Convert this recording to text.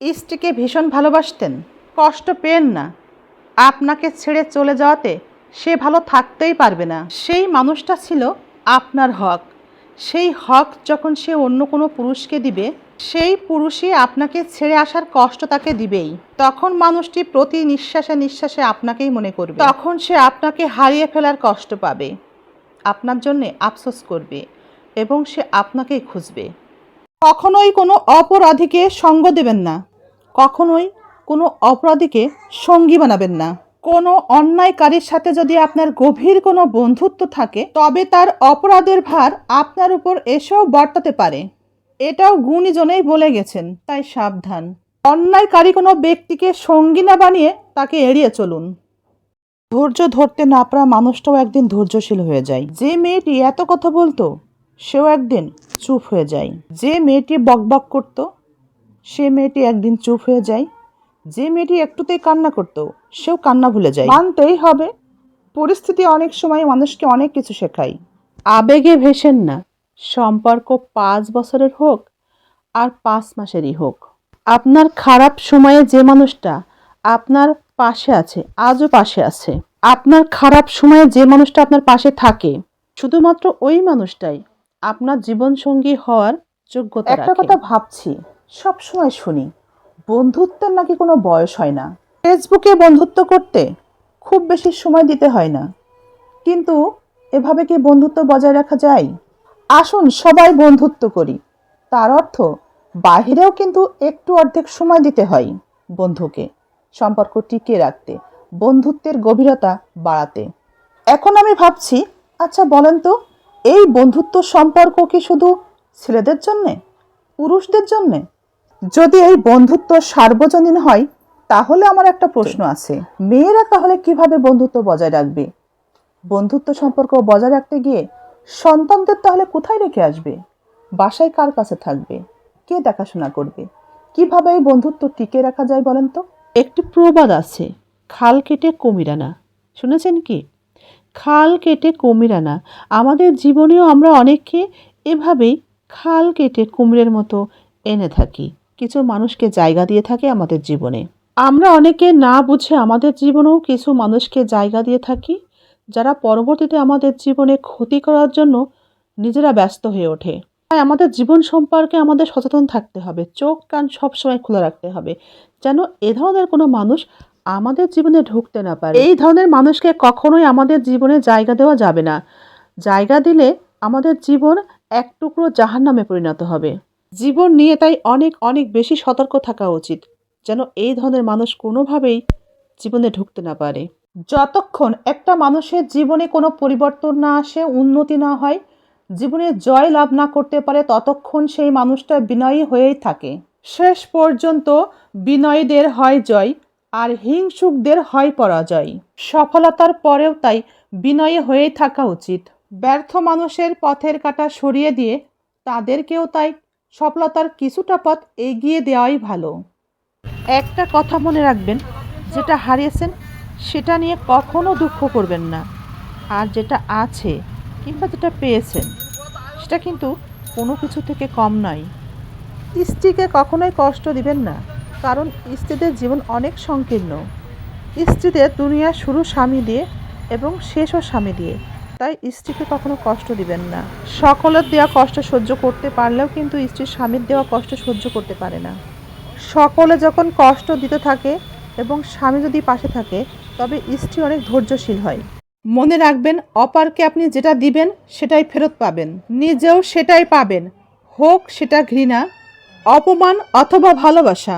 স্ত্রীকে ভীষণ ভালোবাসতেন, কষ্ট পেন না। আপনাকে ছেড়ে চলে যাওয়াতে সে ভালো থাকতেই পারবে না। সেই মানুষটা ছিল আপনার হক। সেই হক যখন সে অন্য কোনো পুরুষকে দিবে, সেই পুরুষই আপনাকে ছেড়ে আসার কষ্ট তাকে দিবেই। তখন মানুষটি প্রতি নিঃশ্বাসে নিঃশ্বাসে আপনাকেই মনে করবে। তখন সে আপনাকে হারিয়ে ফেলার কষ্ট পাবে। আপনার জন্যে আফসোস করবে এবং সে আপনাকেই খুঁজবে। কখনোই কোনো অপরাধীকে সঙ্গ দেবেন না। কখনোই কোনো অপরাধীকে সঙ্গী বানাবেন না। কোনো অন্যায়কারীর সাথে যদি আপনার গভীর কোনো বন্ধুত্ব থাকে, তবে তার অপরাধের ভার আপনার উপর এসেও বর্তাতে পারে। এটাও গুণীজনেই বলে গেছেন, তাই সাবধান। অন্যায়কারী কোনো ব্যক্তিকে সঙ্গী না বানিয়ে তাকে এড়িয়ে চলুন। ধৈর্য ধরতে না পারা মানুষটাও একদিন ধৈর্যশীল হয়ে যায়। যে মেয়েটি এত কথা বলতো সেও একদিন চুপ হয়ে যায়। যে মেয়েটি বকবক করতো, সে মেয়েটি একদিন চুপ হয়ে যায়। যে মেয়েটি একটুতেই কান্না করতো, সেও কান্না ভুলে যায়। মানতেই হবে, পরিস্থিতি অনেক সময় মানুষকে অনেক কিছু শেখায়। আবেগে ভেসেন না, সম্পর্ক পাঁচ বছরের হোক আর পাঁচ মাসেরই হোক। আপনার খারাপ সময়ে যে মানুষটা আপনার পাশে আছে, আজও পাশে আছে। আপনার খারাপ সময়ে যে মানুষটা আপনার পাশে থাকে, শুধুমাত্র ওই মানুষটাই আপনার জীবনসঙ্গী হওয়ার যোগ্যতা একটা কথা ভাবছি সব সময় শুনি বন্ধুত্বের নাকি কোনো বয়স হয় না? ফেসবুকে বন্ধুত্ব করতে খুব বেশি সময় দিতে হয় না। কিন্তু এভাবে কি বন্ধুত্ব বজায় রাখা যায়? আসুন সবাই বন্ধুত্ব করি। তার অর্থ বাহিরেও কিন্তু একটু অর্ধেক সময় দিতে হয় বন্ধুকে সম্পর্ক টিকিয়ে রাখতে বন্ধুত্বের গভীরতা বাড়াতে। এখন আমি ভাবছি আচ্ছা বলেন তো এই বন্ধুত্ব সম্পর্ক কি শুধু ছেলেদের জন্যে? পুরুষদের জন্যে? যদি এই বন্ধুত্ব সার্বজনীন হয় তাহলে আমার একটা প্রশ্ন আছে। মেয়েরা তাহলে কীভাবে বন্ধুত্ব বজায় রাখবে? বন্ধুত্ব সম্পর্ক বজায় রাখতে গিয়ে সন্তানদের তাহলে কোথায় রেখে আসবে? বাসায় কার কাছে থাকবে? কে দেখাশোনা করবে? কীভাবে এই বন্ধুত্ব টিকে রাখা যায় বলেন তো? একটি প্রবাদ আছে খাল কেটে কুমির আনা। শুনেছেন কি? খাল কেটে কুমির আনা। আমাদের জীবনেও আমরা অনেককে এভাবেই খাল কেটে কুমিরের মতো এনে থাকি। কিছু মানুষকে জায়গা দিয়ে থাকে আমাদের জীবনে। আমরা অনেকে না বুঝে আমাদের জীবনেও কিছু মানুষকে জায়গা দিয়ে থাকি, যারা পরবর্তীতে আমাদের জীবনে ক্ষতি করার জন্য নিজেরা ব্যস্ত হয়ে ওঠে। তাই আমাদের জীবন সম্পর্কে আমাদের সচেতন থাকতে হবে। চোখ কান সবসময় খোলা রাখতে হবে। যেন এ ধরনের কোনো মানুষ আমাদের জীবনে ঢুকতে না পারে। এই ধরনের মানুষকে কখনোই আমাদের জীবনে জায়গা দেওয়া যাবে না। জায়গা দিলে আমাদের জীবন এক টুকরো জাহান নামে পরিণত হবে। জীবন নিয়ে তাই অনেক অনেক বেশি সতর্ক থাকা উচিত, যেন এই ধরনের মানুষ কোনোভাবেই জীবনে ঢুকতে না পারে। যতক্ষণ একটা মানুষের জীবনে কোনো পরিবর্তন না আসে, উন্নতি না হয়, জীবনে জয় লাভ না করতে পারে, ততক্ষণ সেই মানুষটা বিনয়ী হয়েই থাকে। শেষ পর্যন্ত বিনয়ীদের হয় জয়। আর হিংসুকদের হয় পরাজয়। সফলতার পরেও তাই বিনয়ী হয়েই থাকা উচিত। ব্যর্থ মানুষের পথের কাটা সরিয়ে দিয়ে তাদেরকেও তাই সফলতার কিছুটা পথ এগিয়ে দেওয়াই ভালো। একটা কথা মনে রাখবেন, যেটা হারিয়েছেন সেটা নিয়ে কখনো দুঃখ করবেন না। আর যেটা আছে কিংবা যেটা পেয়েছেন, সেটা কিন্তু কোনো কিছু থেকে কম নয়। স্ত্রীকে কখনোই কষ্ট দিবেন না। কারণ স্ত্রীদের জীবন অনেক সংকীর্ণ। স্ত্রীদের দুনিয়া শুরু স্বামী দিয়ে এবং শেষও স্বামী দিয়ে। তাই স্ত্রীকে কখনো কষ্ট দিবেন না। সকলের দেওয়া কষ্ট সহ্য করতে পারলেও কিন্তু স্ত্রীর স্বামীর দেওয়া কষ্ট সহ্য করতে পারে না। সকলে যখন কষ্ট দিতে থাকে এবং স্বামী যদি পাশে থাকে, তবে স্ত্রী অনেক ধৈর্যশীল হয়। মনে রাখবেন, অপারকে আপনি যেটা দিবেন, সেটাই ফেরত পাবেন। নিজেও সেটাই পাবেন। হোক সেটা ঘৃণা, অপমান অথবা ভালোবাসা।